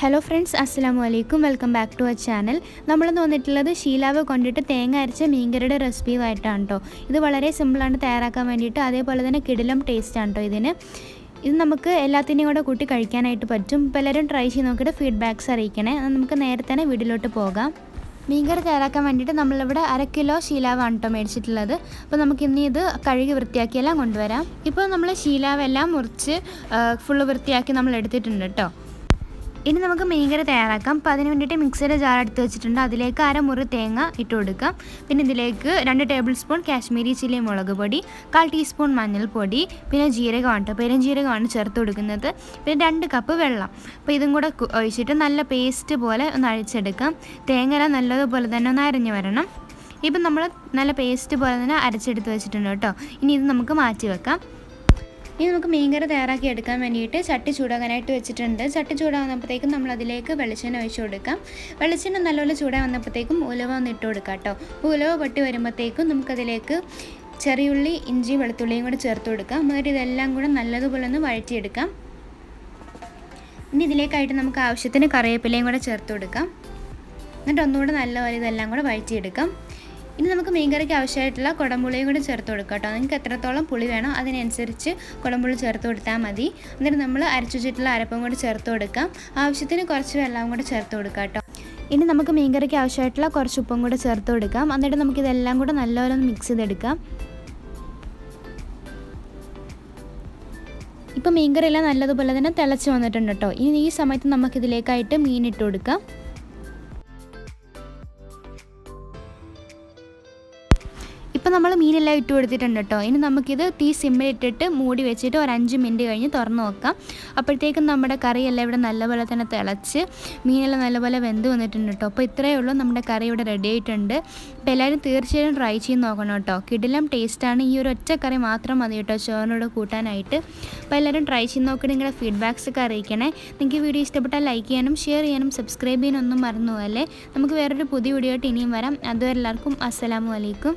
Hello friends അസ്സലാമു അലൈക്കും welcome back to our channel നമ്മളിന്ന് വന്നിട്ടുള്ളത് ശീലാവ് കൊണ്ടിട്ട് തേങ്ങ അരച്ച മീൻകറിയുടെ റെസിപ്പിയുമായിട്ടാണ് കേട്ടോ ഇത് വളരെ സിമ്പിളാണ് തയ്യാറാക്കാൻ വേണ്ടിയിട്ട്. അതേപോലെ തന്നെ കിടിലം ടേസ്റ്റാണ് കേട്ടോ ഇതിന്. ഇത് നമുക്ക് എല്ലാത്തിനെയും കൂടെ കൂട്ടി കഴിക്കാനായിട്ട് പറ്റും. പലരും ട്രൈ ചെയ്ത് നോക്കിയിട്ട് ഫീഡ്ബാക്ക്സ് അറിയിക്കണേ. നമുക്ക് നേരെ തന്നെ വീട്ടിലോട്ട് പോകാം. മീൻകറി തയ്യാറാക്കാൻ വേണ്ടിയിട്ട് നമ്മളിവിടെ അര കിലോ ശീലാവാണ് കേട്ടോ മേടിച്ചിട്ടുള്ളത്. അപ്പോൾ നമുക്ക് ഇനി ഇത് കഴുകി വൃത്തിയാക്കിയെല്ലാം കൊണ്ടുവരാം. ഇപ്പോൾ നമ്മൾ ശീലാവെല്ലാം മുറിച്ച് ഫുള്ള് വൃത്തിയാക്കി നമ്മൾ എടുത്തിട്ടുണ്ട് കേട്ടോ ഇനി നമുക്ക് മീൻകറി തയ്യാറാക്കാം. അപ്പോൾ അതിന് വേണ്ടിയിട്ട് മിക്സിയുടെ ജാർ എടുത്ത് വെച്ചിട്ടുണ്ട്. അതിലേക്ക് അരമുറി തേങ്ങ ഇട്ട് കൊടുക്കാം. പിന്നെ ഇതിലേക്ക് രണ്ട് ടേബിൾ സ്പൂൺ കാശ്മീരി ചില്ലി മുളക് പൊടി കാൽ ടീസ്പൂൺ മഞ്ഞൾപ്പൊടി പിന്നെ ജീരകമാണ് കേട്ടോ പെരുംജീരകമാണ് ചേർത്ത് കൊടുക്കുന്നത്. പിന്നെ രണ്ട് കപ്പ് വെള്ളം. അപ്പോൾ ഇതും കൂടെ ഒഴിച്ചിട്ട് നല്ല പേസ്റ്റ് പോലെ ഒന്ന് അഴിച്ചെടുക്കാം തേങ്ങ നല്ലതുപോലെ തന്നെ ഒന്ന് അരിഞ്ഞു വരണം. ഇപ്പം നമ്മൾ നല്ല പേസ്റ്റ് പോലെ തന്നെ അരച്ചെടുത്ത് വെച്ചിട്ടുണ്ട് കേട്ടോ. ഇനി ഇത് നമുക്ക് മാറ്റി വെക്കാം. ഇനി നമുക്ക് മീൻകറി തയ്യാറാക്കി എടുക്കാൻ വേണ്ടിയിട്ട് ചട്ടി ചൂടാകാനായിട്ട് വെച്ചിട്ടുണ്ട്. ചട്ടി ചൂടാകുന്നപ്പോഴത്തേക്കും നമ്മൾ അതിലേക്ക് വെളിച്ചെണ്ണ ഒഴിച്ച് കൊടുക്കാം. വെളിച്ചെണ്ണ നല്ലപോലെ ചൂടാ വന്നപ്പോഴത്തേക്കും ഉലവ ഒന്ന് ഇട്ട് കൊടുക്കാം കേട്ടോ. ഉലവ പൊട്ടി വരുമ്പോഴത്തേക്കും നമുക്കതിലേക്ക് ചെറിയുള്ളി ഇഞ്ചി വെളുത്തുള്ളിയും കൂടെ ചേർത്ത് കൊടുക്കാം. എന്നിട്ട് ഇതെല്ലാം കൂടെ നല്ലതുപോലെ ഒന്ന് വഴറ്റിയെടുക്കാം. ഇനി ഇതിലേക്കായിട്ട് നമുക്ക് ആവശ്യത്തിന് കറിവേപ്പിലയും കൂടെ ചേർത്ത് കൊടുക്കാം. എന്നിട്ട് ഒന്നുകൂടെ നല്ലപോലെ ഇതെല്ലാം കൂടെ വഴറ്റിയെടുക്കാം. ഇനി നമുക്ക് മീൻ കറിക്ക് ആവശ്യമായിട്ടുള്ള കുടംപുളിയും കൂടി ചേർത്ത് കൊടുക്കാം കേട്ടോ. നിങ്ങൾക്ക് എത്രത്തോളം പുളി വേണോ അതിനനുസരിച്ച് കുടംപുളി ചേർത്ത് കൊടുത്താൽ മതി. എന്നിട്ട് നമ്മൾ അരച്ചു വെച്ചിട്ടുള്ള അരപ്പും കൂടി ചേർത്ത് കൊടുക്കാം. ആവശ്യത്തിന് കുറച്ച് വെള്ളവും കൂടി ചേർത്ത് കൊടുക്കാം കേട്ടോ. ഇനി നമുക്ക് മീൻ കറിക്ക് ആവശ്യമായിട്ടുള്ള കുറച്ച് ഉപ്പും കൂടി ചേർത്ത് കൊടുക്കാം. എന്നിട്ട് നമുക്ക് ഇതെല്ലാം കൂടെ നല്ലപോലെ ഒന്ന് മിക്സ് ചെയ്തെടുക്കാം. ഇപ്പം മീൻകറി എല്ലാം നല്ലതുപോലെ തന്നെ തിളച്ച് വന്നിട്ടുണ്ട് കേട്ടോ. ഇനി ഈ സമയത്ത് നമുക്കിതിലേക്കായിട്ട് മീൻ ഇട്ട് കൊടുക്കാം. ഇപ്പം നമ്മൾ മീനെല്ലാം ഇട്ട് കൊടുത്തിട്ടുണ്ട് കേട്ടോ. ഇനി നമുക്കിത് തീ സിമ്മിലിട്ടിട്ട് മൂടി വെച്ചിട്ട് ഒരു അഞ്ച് മിനിറ്റ് കഴിഞ്ഞ് തുറന്ന് നോക്കാം. അപ്പോഴത്തേക്കും നമ്മുടെ കറിയെല്ലാം ഇവിടെ നല്ലപോലെ തന്നെ തിളച്ച് മീനെല്ലാം നല്ലപോലെ വെന്ത് വന്നിട്ടുണ്ട് കേട്ടോ. അപ്പോൾ ഇത്രയേ ഉള്ളൂ നമ്മുടെ കറി ഇവിടെ റെഡി ആയിട്ടുണ്ട്. അപ്പോൾ എല്ലാവരും തീർച്ചയായും ട്രൈ ചെയ്ത് നോക്കണം കേട്ടോ. കിടിലം ടേസ്റ്റാണ് ഈ ഒരു ഒറ്റ കറി മാത്രം മതി കേട്ടോ ചോറിനോട് കൂട്ടാനായിട്ട്. അപ്പോൾ എല്ലാവരും ട്രൈ ചെയ്ത് നോക്കി നിങ്ങളുടെ ഫീഡ്ബാക്സ് ഒക്കെ അറിയിക്കണേ. നിങ്ങൾക്ക് വീഡിയോ ഇഷ്ടപ്പെട്ടാൽ ലൈക്ക് ചെയ്യാനും ഷെയർ ചെയ്യാനും സബ്സ്ക്രൈബ് ചെയ്യാനൊന്നും മറന്നു പോകല്ലേ. നമുക്ക് വേറൊരു പുതിയ വീഡിയോ ആയിട്ട് ഇനിയും വരാം. അതുവരെ എല്ലാവർക്കും അസ്സലാമു അലൈക്കും.